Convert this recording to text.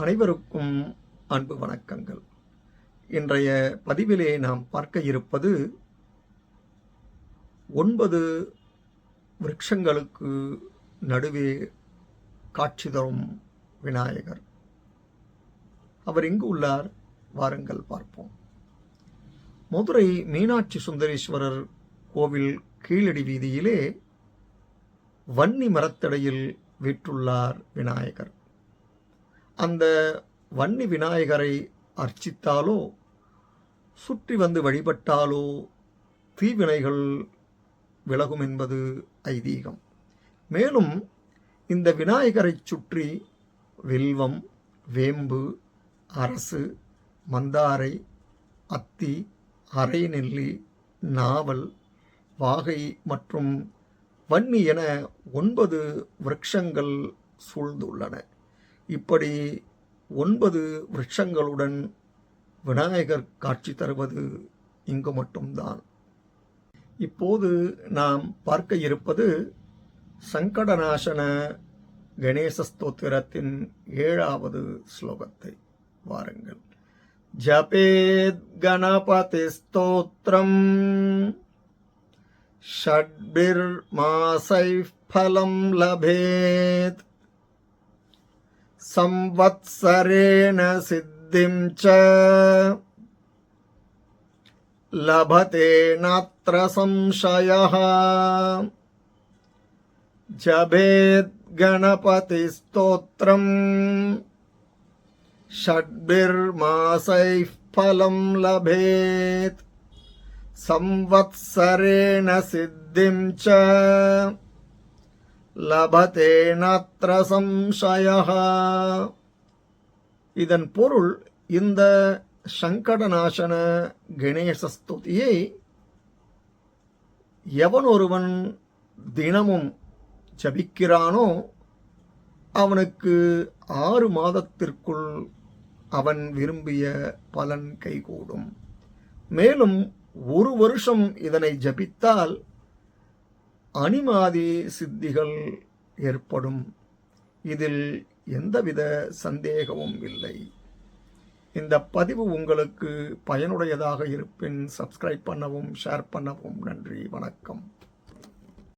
அனைவருக்கும் அன்பு வணக்கங்கள். இன்றைய பதிவிலே நாம் பார்க்க இருப்பது ஒன்பது விருட்சங்களுக்கு நடுவே காட்சி தரும் விநாயகர். அவர் எங்கு உள்ளார்? வாருங்கள் பார்ப்போம். மதுரை மீனாட்சி சுந்தரேஸ்வரர் கோவில் கீழடி வீதியிலே வன்னி மரத்தடையில் வீற்றுள்ளார் விநாயகர். அந்த வன்னி விநாயகரை அர்ச்சித்தாலோ சுற்றி வந்து வழிபட்டாலோ தீவினைகள் விலகும் என்பது ஐதீகம். மேலும் இந்த விநாயகரைச் சுற்றி வில்வம் வேம்பு அரசு மந்தாரை அத்தி அரைநெல்லி நாவல் வாகை மற்றும் வன்னி என ஒன்பது விரக்ஷங்கள் சூழ்ந்துள்ளன. இப்படி ஒன்பது விருட்சங்களுடன் விநாயகர் காட்சி தருவது இங்கு மட்டும்தான் இப்போது நாம் பார்க்க இருப்பது சங்கடநாசன கணேச ஸ்தோத்திரத்தின் ஏழாவது ஸ்லோகத்தை வாருங்கள் ஜபேத் கணபதி ஸ்தோத்திரம் षड्भिर्मासैः फलं लभेत् संवत्सरेण सिद्धिं च लभते नात्र संशयः जभेद्गणपतिस्तोत्रम् षड्भिर्मासैः फलं लभेत् संवत्सरेण सिद्धिं च லபதே நாத்திர சம்சயः இதன் பொருள் இந்த சங்கடநாசன கணேசஸ்துதியை எவன் ஒருவன் தினமும் ஜபிக்கிறானோ அவனுக்கு ஆறு மாதத்திற்குள் அவன் விரும்பிய பலன் கைகூடும். மேலும் ஒரு வருஷம் இதனை ஜபித்தால் அனிமாதி சித்திகள் ஏற்படும். இதில் எந்தவித சந்தேகமும் இல்லை. இந்த பதிவு உங்களுக்கு பயனுடையதாக இருப்பின் சப்ஸ்கிரைப் பண்ணவும் ஷேர் பண்ணவும் நன்றி வணக்கம்.